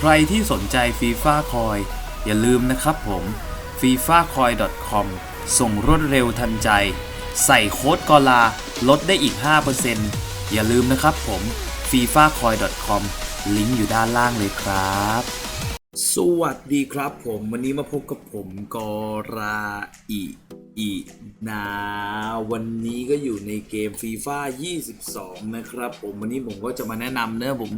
ใครที่สนใจฟีฟ่าคอยอย่าลืมนะครับผม f i f a c o i com ส่งรวดเร็วทันใจ ใส่โค้ดกอลาลดได้อีก 5%อย่าลืมนะครับผม f i f a c o i com ลิงก์อยู่ด้านล่างเลยครับ สวัสดีครับผมวันนี้มาพบกับผมกอราอิอินาวันนี้ก็อยู่ในเกมฟีฟ่า22 นะครับผมวันนี้ผมก็จะมาแนะนำนะผม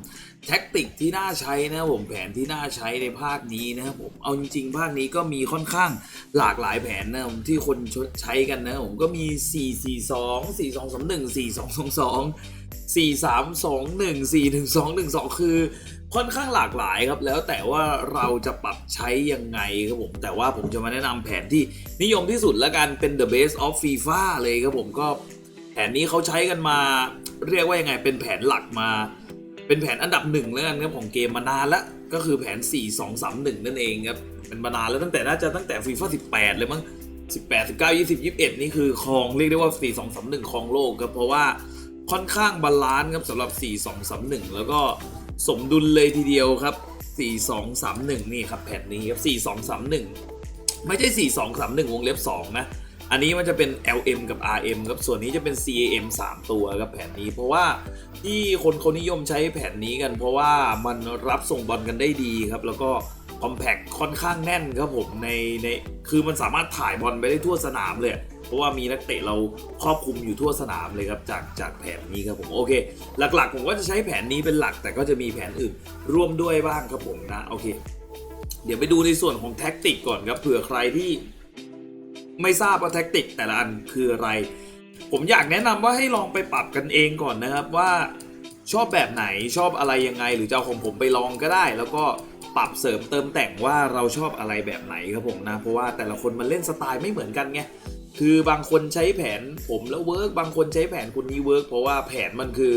แท็กติกที่น่าใช้นะผมแผนที่น่าใช้ในภาคนี้นะครับผมเอาจริงๆ ภาคนี้ก็มีค่อนข้างหลากหลายแผนนะผมที่คนใช้กันนะผมก็มี 4 4 2 4 2 3 1 4 2 2 2 4 3 2 1 4 1 2 1 2คือ ค่อนข้างหลากหลายครับ แล้วแต่ว่าเราจะปรับใช้ยังไงครับผม แต่ว่าผมจะมาแนะนำแผนที่นิยมที่สุดแล้วกันเป็น the base of FIFA เลยครับผมก็แผนนี้เขาใช้กันมา เรียกว่ายังไงเป็นแผนหลักมา เป็นแผนอันดับหนึ่งแล้วกันครับของเกมมานานล้วก็คือแผน 4 2 3 1 นั่นเองครับเป็นมานานแล้วตั้งแต่น่าจะตั้งแต่ FIFA 18 เลยมั้ง18 19 20 21 นี่คือครองเรียกได้ว่า 4 2 3 1ครองโลกครับเพราะว่าค่อนข้างบาลานซ์ครับสำหรับ 4 2 3 1 แล้วก็ สมดุลเลยทีเดียวครับ 4 2 3 1 นี่ครับแผ่นนี้ครับ 4 2 3 1 ไม่ใช่ 4 2 3 1 วงเล็บ 2 นะ อันนี้มันจะเป็น LM กับ RM ครับ ส่วนนี้จะเป็น CAM 3 ตัวครับแผ่นนี้ เพราะว่าที่คนเขานิยมใช้แผ่นนี้กัน เพราะว่ามันรับส่งบอลกันได้ดีครับ แล้วก็ คอมแพคค่อนข้างแน่นครับผมในในคือมันสามารถถ่ายบอลไปได้ทั่วสนามเลยเพราะว่ามีนักเตะเราครอบคลุมอยู่ทั่วสนามเลยครับจากจากแผนนี้ครับผมโอเค หลักๆ ผมก็จะใช้แผนนี้เป็นหลัก แต่ก็จะมีแผนอื่นร่วมด้วยบ้างครับผมนะโอเค เดี๋ยวไปดูในส่วนของแท็กติกก่อนครับเผื่อใครที่ไม่ทราบว่าแท็กติกแต่ละอันคืออะไร ผมอยากแนะนำว่าให้ลองไปปรับกันเองก่อนนะครับว่าชอบแบบไหนชอบอะไรยังไง หรือจะเอาของผมไปลองก็ได้ แล้วก็ ปรับเสริมเติมแต่งว่าเราชอบอะไรแบบไหนครับผมนะ เพราะว่าแต่ละคนมันเล่นสไตล์ไม่เหมือนกันไงคือบางคนใช้แผนผมแล้วเวิร์กบางคนใช้แผนคนนี้เวิร์กเพราะว่าแผนมันคือ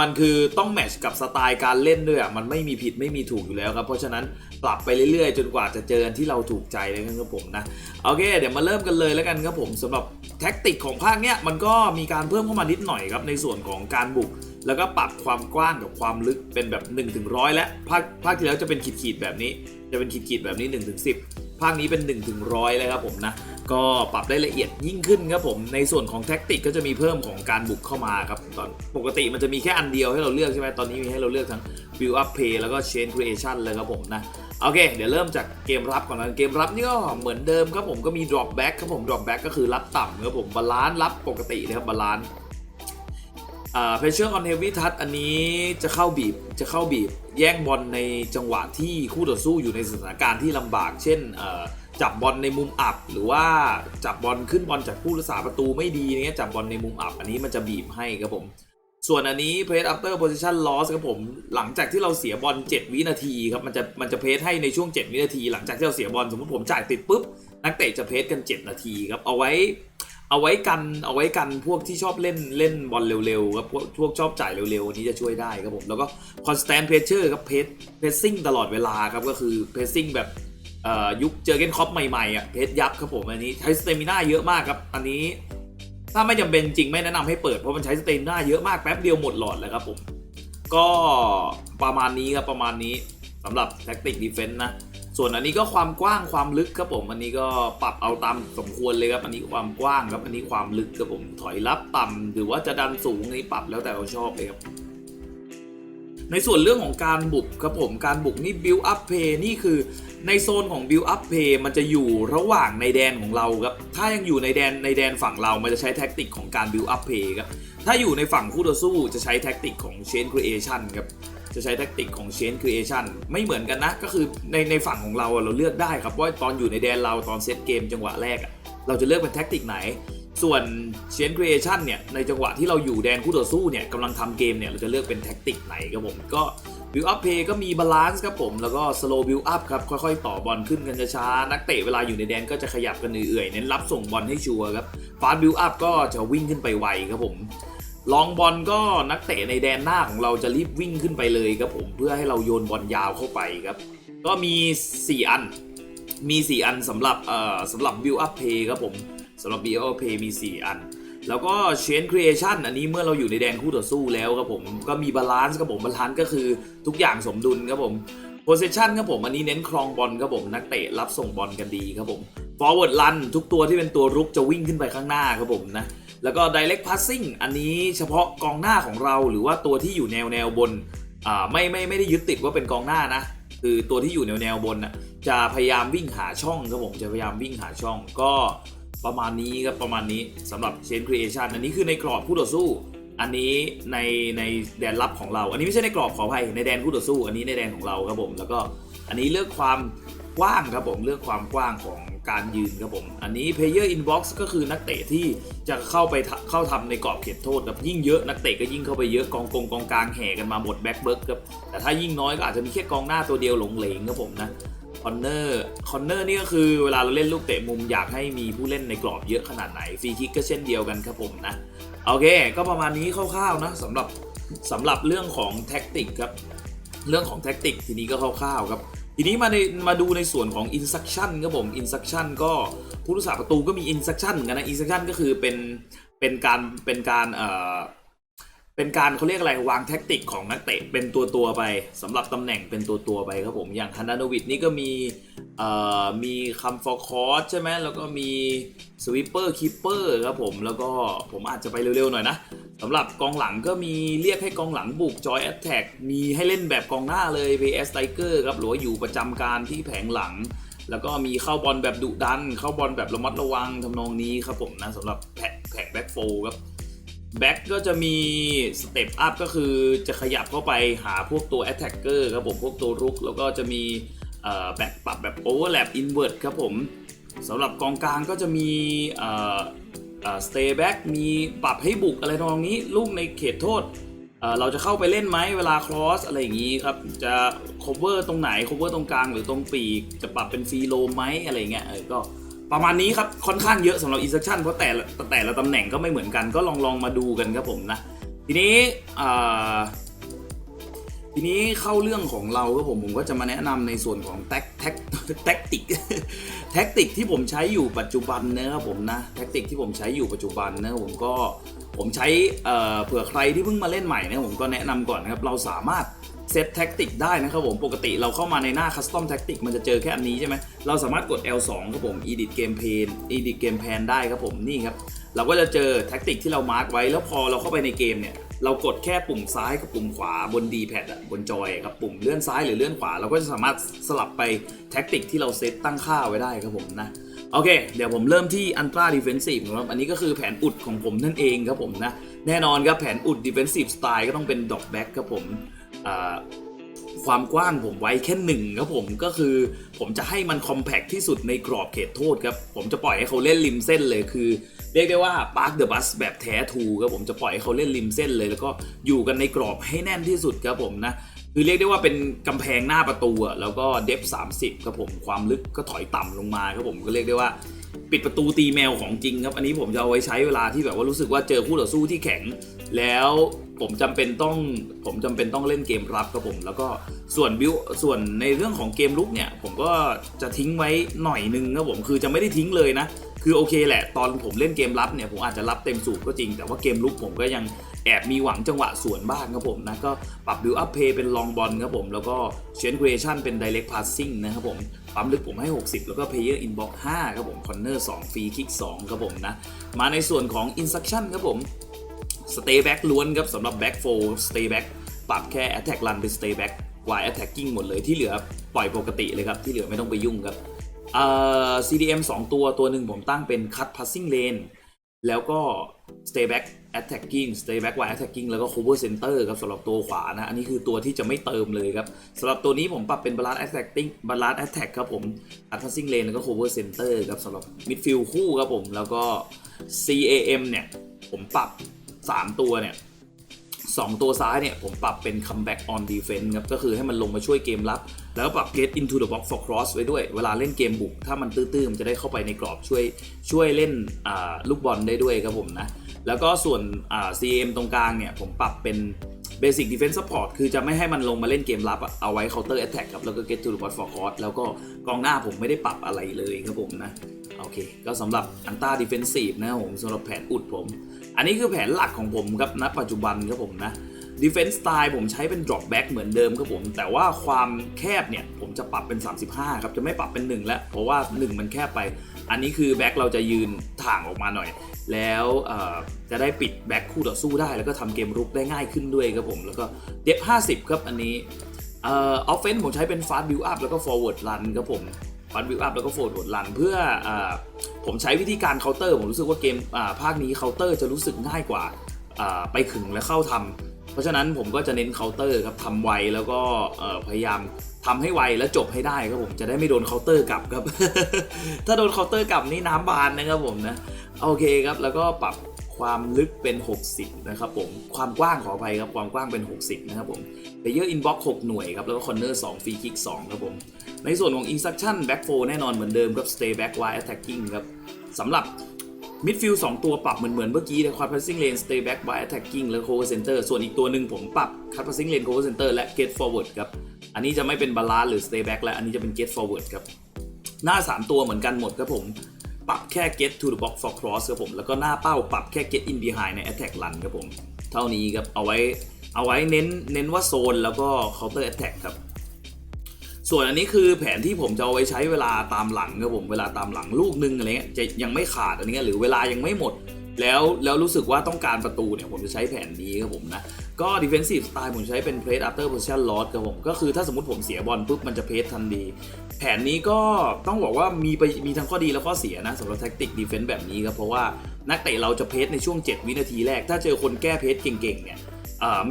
มันคือต้องแมทช์กับสไตล์การเล่นด้วยอะมันไม่มีผิดไม่มีถูกอยู่แล้วครับ เพราะฉะนั้นปรับไปเรื่อยๆ จนกว่าจะเจอที่เราถูกใจเลยครับผมนะโอเค เดี๋ยวมาเริ่มกันเลยแล้วกันครับผมสำหรับแท็กติกของภาคเนี้ยมันก็มีการเพิ่มเข้ามานิดหน่อยครับในส่วนของการบุกแล้วก็ปรับความกว้างกับความลึกเป็นแบบ1นถึงร้อยและภาคภาคที่แล้วจะเป็นขีดๆแบบนี้ จะเป็นขีดๆแบบนี้1นถึงสิภาคนี้เป็น1นถึงร้อยเลยครับผมนะ ก็ปรับได้ละเอียดยิ่งขึ้นครับผม ในส่วนของแท็กติกก็จะมีเพิ่มของการบุกเข้ามาครับตอนปกติมันจะมีแค่อันเดียวให้เราเลือกใช่ไหมตอนนี้มีให้เราเลือกทั้ง build up play แล้วก็ chain creation เลยครับผมนะโอเค เดี๋ยวเริ่มจากเกมรับก่อนนะเกมรับนี่ก็เหมือนเดิมครับผมก็มี drop back ครับผม drop back ก็คือรับต่ำครับผมบาลานซ์รับปกตินะครับบาลานซ์ อ่า pressure on heavy touch อันนี้จะเข้าบีบจะเข้าบีบ แย่งบอลในจังหวะที่คู่ต่อสู้อยู่ในสถานการณ์ที่ลำบาก เช่นจับบอลในมุมอับ หรือว่าจับบอลขึ้นบอลจากผู้รักษาประตูไม่ดีเนี้ยจับบอลในมุมอับ อันนี้มันจะบีบให้ครับผม ส่วนอันนี้ press after position loss ครับผม หลังจากที่เราเสียบอล7 วินาทีครับมันจะมันจะเพสให้ในช่วง 7 วินาที หลังจากที่เราเสียบอลสมมติผมจ่ายติดปุ๊บนักเตะจะเพสกัน 7 นาทีครับเอาไว้ เอาไว้กันเอาไว้กันพวกที่ชอบเล่นเล่นบอลเร็วๆครับพวกพวกชอบจ่ายเร็วๆอันนี้จะช่วยได้ครับผมแล้วก็ constant pressure ครับเพสเพสซิ่งตลอดเวลาครับก็คือเพสซิ่งแบบยุคเจอเกนคอปใหม่ๆอะเพสยับครับผมอันนี้ใช้สเตมิน่าเยอะมากครับอันนี้ ถ้าไม่จำเป็นจริงไม่แนะนำให้เปิดเพราะมันใช้สเตนหน้าเยอะมากแป๊บเดียวหมดหลอดเลยครับผมก็ประมาณนี้ครับประมาณนี้สำหรับแท็กติกดีเฟนต์นะ ส่วนอันนี้ก็ความกว้างความลึกครับผมอันนี้ก็ปรับเอาตามสมควรเลยครับอันนี้ความกว้างครับอันนี้ความลึกครับผมถอยรับต่ำหรือว่าจะดันสูงนนี้ปรับแล้วแต่เราชอบเลยครับในส่วนเรื่องของการบุกครับผมการบุกนี่ build up play นี่คือในโซนของ build up play มันจะอยู่ระหว่างในแดนของเราครับถ้ายังอยู่ในแดนในแดนฝั่งเรา มันจะใช้แท็กติกของการ build up play ครับถ้าอยู่ในฝั่งคู่ต่อสู้จะใช้แท็กติกของ chain creation ครับ จะใช้แท็กติกของ chain creation ไม่เหมือนกันนะ ก็คือในในฝั่งของเราอะเราเลือกได้ครับว่าตอนอยู่ในแดนเราตอนเซตเกมจังหวะแรกอะเราจะเลือกเป็นแท็กติกไหน ส่วน chain creation เนี่ยในจังหวะที่เราอยู่แดนคู่ต่อสู้เนี่ยกำลังทำเกมเนี่ยเราจะเลือกเป็นแท็กติกไหนครับผมก็ build up play ก็มี balance ครับผม แล้วก็ slow build up ครับ ค่อยๆ ต่อบอลขึ้นกันช้าๆนักเตะเวลาอยู่ในแดนก็จะขยับกันเอื่อยๆ เน้นรับส่งบอลให้ชัวร์ครับ fast build up ก็จะวิ่งขึ้นไปไวครับผม ลองบอลก็นักเตะในแดนหน้าของเราจะรีบวิ่งขึ้นไปเลยครับผมเพื่อให้เราโยนบอลยาวเข้าไปครับ ก็มี 4 อันมี 4 อันสำหรับเอ่อสำหรับ build up play ครับผมสำหรับ build up play มี 4 อัน แล้วก็ chain creation อันนี้เมื่อเราอยู่ในแดนคู่ต่อสู้แล้วครับผมก็มีบาลานซ์ครับผมบาลานซ์ก็คือทุกอย่างสมดุลครับผม possession ครับผมอันนี้เน้นครองบอลครับผมนักเตะรับส่งบอลกันดีครับผม forward run ทุกตัวที่เป็นตัวรุกจะวิ่งขึ้นไปข้างหน้าครับผมนะ แล้วก็ direct passing อันนี้เฉพาะกองหน้าของเราหรือว่าตัวที่อยู่แนวแนวบนไม่ไม่ไม่ได้ยึดติดว่าเป็นกองหน้านะ คือตัวที่อยู่แนวแนวบนน่ะจะพยายามวิ่งหาช่องครับผมจะพยายามวิ่งหาช่องก็ประมาณนี้ครับประมาณนี้สำหรับ chain creation อันนี้คือในกรอบคู่ต่อสู้ อันนี้ในในแดนลับของเรา อันนี้ไม่ใช่ในกรอบขออภัยในแดนคู่ต่อสู้ อันนี้ในแดนของเราครับผมแล้วก็อันนี้เลือกความกว้างครับผมเลือกความกว้างของ การยืนครับผม อันนี้ player inbox ก็คือนักเตะที่จะเข้าไปเข้าทำในกรอบเขตโทษครับยิ่งเยอะนักเตะก็ยิ่งเข้าไปเยอะกองกงกองกลางแห่กันมาหมดแบ็กเบิร์กครับแต่ถ้ายิ่งน้อยก็อาจจะมีแค่กองหน้าตัวเดียวหลงเหลงครับผมนะคอนเนอร์คอนเนอร์นี่ก็คือเวลาเราเล่นลูกเตะมุมอยากให้มีผู้เล่นในกรอบเยอะขนาดไหนฟรีคิกก็เช่นเดียวกันครับผมนะโอเค ก็ประมาณนี้คร่าวๆนะสำหรับสำหรับเรื่องของแท็กติกครับเรื่องของแท็กติกทีนี้ก็คร่าวๆครับ ทีนี้มาในมาดูในส่วนของ instruction ครับผม instruction ก็ผู้รักษาประตูก็มี instruction เหมือนกันนะ instruction ก็คือเป็นเป็นการเป็นการเอ่อ เป็นการเขาเรียกอะไรวางแท็กติกของนักเตะเป็นตัวตัวไปสำหรับตำแหน่งเป็นตัวตัวไปครับผมอย่างฮันดานวิดนี่ก็มีเอ่อมีคัมฟอร์คอร์ใช่ไหมแล้วก็มีสวิปเปอร์คิปเปอร์ครับผมแล้วก็ผมอาจจะไปเร็วๆหน่อยนะสำหรับกองหลังก็มีเรียกให้กองหลังบุกจอยแอตแทกมีให้เล่นแบบกองหน้าเลย PS Striker ครับหรือว่าอยู่ประจำการที่แผงหลัง แล้วก็มีเข้าบอลแบบดุดัน เข้าบอลแบบระมัดระวังทำนองนี้ครับผมนะสำหรับแพ็คแพ็คแบ็กโฟครับ แบ็กก็จะมีสเต็ปอัพก็คือจะขยับเข้าไปหาพวกตัว a t t a c k e r ครับผมพวกตัวรุก แล้วก็จะมีแบ็กปรับแบบ overlap invert ครับผมสำหรับกองกลางก็จะมีเอ่อเอ่อ stay back มีปรับให้บุกอะไรตรงนี้ ลูกในเขตโทษเราจะเข้าไปเล่นไหมเวลา cross อะไรอย่างนี้ครับ จะ cover ตรงไหน cover ตรงกลางหรือตรงปีก จะปรับเป็นฟรีโลไหมอะไรเงี้ยก็ ประมาณนี้ครับค่อนข้างเยอะสำหรับ instruction เพราะแต่ละแต่ละตำแหน่งก็ไม่เหมือนกันก็ลองลองมาดูกันครับผมนะ ทีนี้ทีนี้เข้าเรื่องของเราครับผมผมก็จะมาแนะนำในส่วนของแท็กแท็กแท็กติกแท็กติกที่ผมใช้อยู่ปัจจุบันนะครับผมนะแท็กติกที่ผมใช้อยู่ปัจจุบันนะครับผมก็ผมใช้เอ่อเผื่อใครที่เพิ่งมาเล่นใหม่นะผมก็แนะนำก่อนนะครับเราสามารถ เซตแท็กติกได้นะครับผม ปกติเราเข้ามาในหน้า Custom Tactic มันจะเจอแค่อันนี้ใช่ไหม เราสามารถกด L2 ครับผม Edit Game Pane Edit Game Pan ได้ครับผมนี่ครับ เราก็จะเจอแท็กติกที่เรามาร์กไว้ แล้วพอเราเข้าไปในเกมเนี่ย เรากดแค่ปุ่มซ้ายกับปุ่มขวาบน D pad อะบนจอยครับปุ่มเลื่อนซ้ายหรือเลื่อนขวา เราก็จะสามารถสลับไปแท็กติกที่เราเซตตั้งค่าไว้ได้ครับผมนะโอเค เดี๋ยวผมเริ่มที่ Ultra Defensive ครับ อันนี้ก็คือแผนอุดของผมนั่นเองครับผมนะ แน่นอนครับแผนอุด Defensive Style ก็ต้องเป็น Dog Back ครับผม ความกว้างผมไว้แค่หนึ่งครับผมก็คือผมจะให้มันคอมแพคที่สุดในกรอบเขตโทษครับ ผมจะปล่อยให้เขาเล่นริมเส้นเลยคือ เรียกได้ว่า Park the Bus แบบแท้ทูครับผมจะปล่อยให้เขาเล่นริมเส้นเลย แล้วก็อยู่กันในกรอบให้แน่นที่สุดครับผมนะคือเรียกได้ว่าเป็นกำแพงหน้าประตูอะแล้วก็เดฟ30ครับผมความลึกก็ถอยต่ำลงมาครับผมก็เรียกได้ว่าปิดประตูตีแมวของจริงครับ อันนี้ผมจะเอาไว้ใช้เวลาที่แบบว่ารู้สึกว่าเจอคู่ต่อสู้ที่แข็ง แล้ว ผมจำเป็นต้องผมจำเป็นต้องเล่นเกมรับครับผม แล้วก็ส่วนบิวส่วนในเรื่องของเกมลุกเนี่ย ผมก็จะทิ้งไว้หน่อยนึงครับผมคือจะไม่ได้ทิ้งเลยนะ คือโอเคแหละ ตอนผมเล่นเกมรับเนี่ยผมอาจจะรับเต็มสูบก็จริง แต่ว่าเกมลุกผมก็ยังแอบมีหวังจังหวะสวนบ้างครับผมนะ ก็ปรับบิวอัพเพย์เป็นลองบอลครับผม แล้วก็เชนเ r ชันเป็น direct passing นะครับผมปั๊มลึกผมให้ 60 แล้วก็ Player Inbox 5ครับผม Corner 2 Free Kick 2ครับผมนะมาในส่วนของ Instruction ครับผม สเตย์แบ็กล้วนครับสำหรับแบ็กโฟร์สเตย์แบ็กปรับแค่แอตแทกลันเป็นสเตย์แบ็กวาแอตแทกกิ้งหมดเลยที่เหลือปล่อยปกติเลยครับที่เหลือไม่ต้องไปยุ่งครับเอ่อ CDM 2 ตัวตัวหนึ่งผมตั้งเป็นคัตพัสซิ่งเลนแล้วก็ stay back attacking stay back wide attacking แล้วก็ cover center ครับสำหรับตัวขวานะ อันนี้คือตัวที่จะไม่เติมเลยครับสำหรับตัวนี้ผมปรับเป็น balance attacking balance attack ครับผม passing lane แล้วก็ cover center ครับสำหรับ midfield คู่ครับผม แล้วก็ CAM เนี่ย ผมปรับ 3 ตัวเนี่ยสองตัวซ้ายเนี่ย ผมปรับเป็น comeback on defense ครับ ก็คือให้มันลงมาช่วยเกมรับ แล้วก็ปรับ get into the box for cross ไว้ด้วย เวลาเล่นเกมบุก ถ้ามันตื้อๆมันจะได้เข้าไปในกรอบช่วยช่วยเล่นลูกบอลได้ด้วยครับผมนะ แล้วก็ส่วน CM ตรงกลางเนี่ย ผมปรับเป็น basic defense support คือจะไม่ให้มันลงมาเล่นเกมรับเอาไว้ counter attack ครับ แล้วก็ get to the box for cross แล้วก็กองหน้าผมไม่ได้ปรับอะไรเลยครับผมนะ โอเค ก็สำหรับอันต้าดิเฟนซีฟนะครับผมสำหรับแผนอุดผม อันนี้คือแผนหลักของผมครับณปัจจุบันครับผมนะ Defense Style ผมใช้เป็น drop back เหมือนเดิมครับผม แต่ว่าความแคบเนี่ย ผมจะปรับเป็น 35 ครับ จะไม่ปรับเป็น 1 แล้ว เพราะว่า 1 มันแคบไป อันนี้คือแบ็คเราจะยืนถ่างออกมาหน่อย แล้วจะได้ปิดแบ็คคู่ต่อสู้ได้ แล้วก็ทำเกมรุกได้ง่ายขึ้นด้วยครับผม แล้วก็เดฟ50 ครับอันนี้ออออฟเฟนผมใช้เป็น fast build up แล้วก็ forward run ครับผม fast build up แล้วก็ forward run เพื่ออผมใช้วิธีการเคาน์เตอร์ผมรู้สึกว่าเกมภาคนี้เคาน์เตอร์จะรู้สึกง่ายกว่าไปขึงและเข้าทำเพราะฉะนั้นผมก็จะเน้นเคาน์เตอร์ครับทำไวแล้วก็พยายามทำให้ไวและจบให้ได้ครับผมจะได้ไม่โดนเคาน์เตอร์กลับครับ ถ้าโดนเคาน์เตอร์กลับนี่น้ำบานนะครับผมนะโอเคครับแล้วก็ปรับ ความลึกเป็น 60 นะครับผม ความกว้างขออภัยครับ ความกว้างเป็น 60 นะครับผมเลเยอร์อินบ็อก6หน่วยครับ แล้วก็คอนเนอร์2ฟรีคิก2ครับผม ในส่วนของ Instruction Back 4แน่นอนเหมือนเดิมครับ Stay Back Wide Attacking ครับสำหรับมิดฟิลด์สองตัวปรับเหมือนเหมือนเมื่อกี้เลยค u ั passing lane stay back by attacking และ cover center ส่วนอีกตัวหนึ่งผมปรับ cut passing lane cover center และ get forward ครับ อันนี้จะไม่เป็น balance หรือ stay back แล้วอันนี้จะเป็น get forward ครับ หน้า 3 ตัวเหมือนกันหมดครับผม ปรับแค่ get to the box for cross ครับผม แล้วก็หน้าเป้าปรับแค่ get in behind ใน attack run ครับผม เท่านี้ครับ เอาไว้ เอาไว้เน้น เน้นว่าโซนแล้วก็ counter attack ครับ ส่วนอันนี้คือแผนที่ผมจะเอาไว้ใช้เวลาตามหลังครับผม เวลาตามหลังลูกนึงอะไรเงี้ย จะยังไม่ขาดอันนี้หรือเวลายังไม่หมด แล้ว แล้วรู้สึกว่าต้องการประตูเนี่ย ผมจะใช้แผนนี้ครับผมนะ ก็ defensive style ผมใช้เป็น press after position loss ครับผม ก็คือถ้าสมมติผมเสียบอลปุ๊บมันจะเพสทันที แผนนี้ก็ต้องบอกว่ามีไปมีทั้งข้อดีและข้อเสียนะสำหรับ tactic defense แบบนี้ครับ เพราะว่านักเตะเราจะเพสในช่วง 7 วินาทีแรก ถ้าเจอคนแก้เพสเก่งๆเนี่ย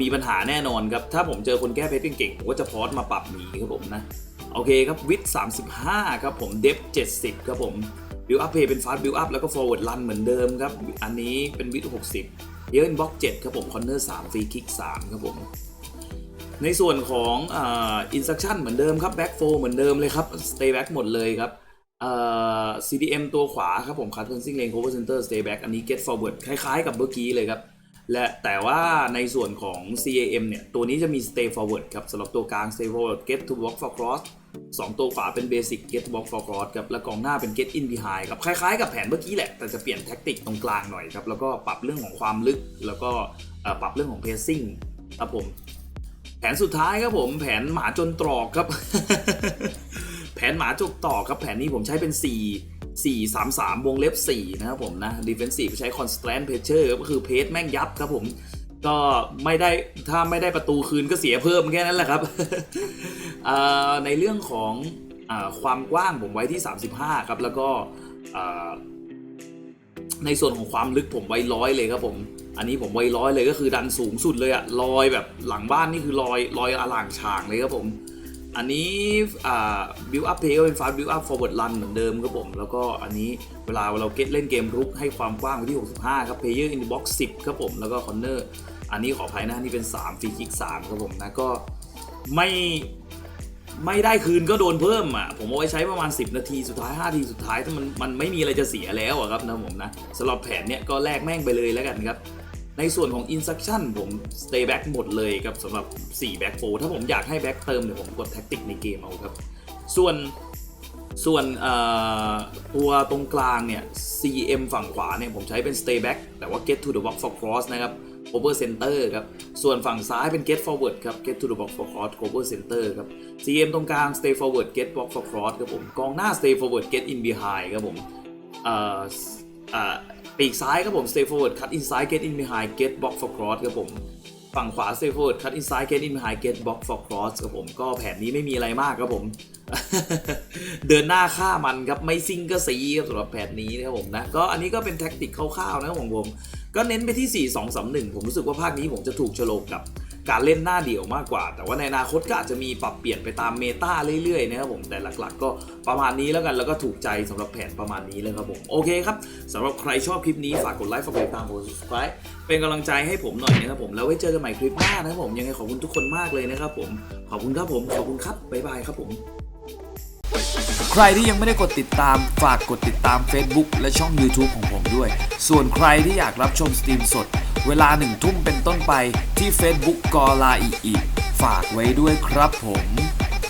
มีปัญหาแน่นอนครับ ถ้าผมเจอคนแก้เพสเก่งๆผมก็จะพอสมาปรับหนีครับผมนะ โอเคครับวิด35 ครับผมเดฟ70 ครับผมบิวอัพเพย์เป็นฟาสต์บิวอัพแล้วก็ forward run เหมือนเดิมครับ อันนี้เป็นวิด60เยอะอินบ็อก7ครับผมคอนเนอร์3ฟรีคิก3ครับผม ในส่วนของอ่า instruction เหมือนเดิมครับ back 4เหมือนเดิมเลยครับ stay back หมดเลยครับเอ่อ CDM ตัวขวาครับผม cut passing lane cover center stay back อันนี้ get forward คล้ายๆกับเมื่อกี้เลยครับ และแต่ว่าในส่วนของ CAM เนี่ย ตัวนี้จะมี stay forward ครับสำหรับตัวกลาง stay forward get to block for cross สองตัวขวาเป็น basic get to block for cross ครับ และกองหน้าเป็น get in behind ครับ คล้ายๆกับแผนเมื่อกี้แหละ แต่จะเปลี่ยนแท็กติกตรงกลางหน่อยครับ แล้วก็ปรับเรื่องของความลึก แล้วก็ปรับเรื่องของ pacing ครับผม แผนสุดท้ายครับผมแผนหมาจนตรอกครับ แผนหมาจกตอกครับแผนนี้ผมใช้เป็น 4 4 3 3 วงเล็บ 4 นะครับผมนะ defensive ใช้ constant pressure ก็คือเพจแม่งยับครับผม ก็ไม่ได้ถ้าไม่ได้ประตูคืนก็เสียเพิ่มแค่นั้นแหละครับ ในเรื่องของอความกว้างผมไว้ที่ 35 ครับ แล้วก็ในส่วนของความลึกผมไว้ร้อยเลยครับผม อันนี้ผมไวร้อยเลยก็คือดันสูงสุดเลยอะลอยแบบหลังบ้านนี่คือลอยลอยอล่างฉางเลยครับผม อันนี้อ่า build up play ก็เป็น fast build up forward run เหมือนเดิมครับผม แล้วก็อันนี้เวลาเราเก็ตเล่นเกมรุกให้ความกว้างไปที่ 65 ครับ player in the box 10ครับผม แล้วก็ corner อันนี้ขออภัยนะนี่เป็น3 free kick 3ครับผมนะก็ไม่ไม่ได้คืนก็โดนเพิ่มอะผมเอาไว้ใช้ประมาณ 10 นาทีสุดท้าย5นาทีสุดท้ายถ้ามันมันไม่มีอะไรจะเสียแล้วอะครับนะผมนะสำหรับแผนเนี้ยก็แลกแม่งไปเลยแล้วกันครับ ในส่วนของ instruction ผม stay back หมดเลยครับสำหรับ 4 back 4ถ้าผมอยากให้ back เติมเดี๋ยวผมกด tactic ในเกมเอาครับ ส่วนส่วนตัวตรงกลางเนี่ย CM ฝั่งขวาเนี่ยผมใช้เป็น stay back แต่ว่า get to the box for cross นะครับ cover center ครับ ส่วนฝั่งซ้ายเป็น get forward ครับ get to the box for cross cover center ครับ CM ตรงกลาง stay forward get box for cross ครับผม กองหน้า stay forward get in behind ครับผม ปีกซ้ายครับผม stay forward cut inside get in behind get box for cross ครับผมฝั่งขวา stay forward cut inside get in behind get box for cross ครับผมก็แผนนี้ไม่มีอะไรมากครับผม เดินหน้าฆ่ามันครับไม่ซิงก็สีครับสำหรับแผนนี้นะครับผมนะก็อันนี้ก็เป็นแท็กติกคร่าวๆนะครับของผม ก็เน้นไปที่ 4 2 3 1 ผมรู้สึกว่าภาคนี้ผมจะถูกโฉลกกับ การเล่นหน้าเดี่ยวมากกว่า แต่ว่าในอนาคตก็อาจจะมีปรับเปลี่ยนไปตามเมตาเรื่อยๆนะครับผมแต่หลักๆ ก็ประมาณนี้แล้วกันแล้วก็ถูกใจสำหรับแผนประมาณนี้เลยครับผมโอเคครับสำหรับใครชอบคลิปนี้ฝากกดไลค์ฝากกดติดตามกด subscribe เป็นกำลังใจให้ผมหน่อยนะครับผมแล้วไว้เจอกันใหม่คลิปหน้านะครับผมยังไงขอบคุณทุกคนมากเลยนะครับผมขอบคุณครับผมขอบคุณครับบ๊ายบายครับผมใครที่ยังไม่ได้กดติดตามฝากกดติดตาม Facebook และช่อง YouTube ของผมด้วย ส่วนใครที่อยากรับชมสตรีมสด เวลาหนึ่งทุ่มเป็นต้นไปที่ Facebook กอลาอีอีฝากไว้ด้วยครับผม